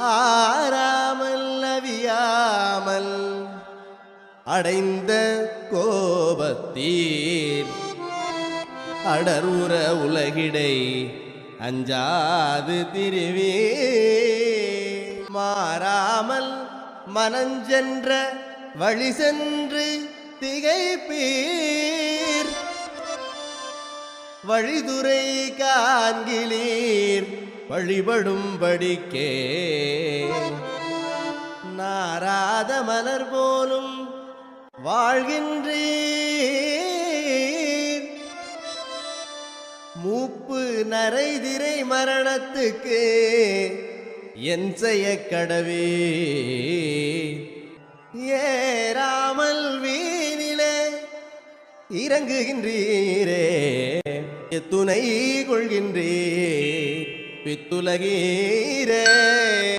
ஆறாமல் அவியாமல் அடைந்த கோபத்தீர். அடருற உலகிடை அஞ்சாது திருவே மாறாமல் மனஞ்சென்ற வழி சென்று திகைப்பீர். வழிதுரை காண்கிலீர். வழிபடும்படிக்கே நாராத மலர் போலும் வாழ்கின்றீர். மூப்பு நரைதிரை மரணத்துக்கு என் செய்ய கடவே ஏறாமல் வீணிலே இறங்குகின்றீரே. துணை கொள்கின்றீர். பித்துலகீரே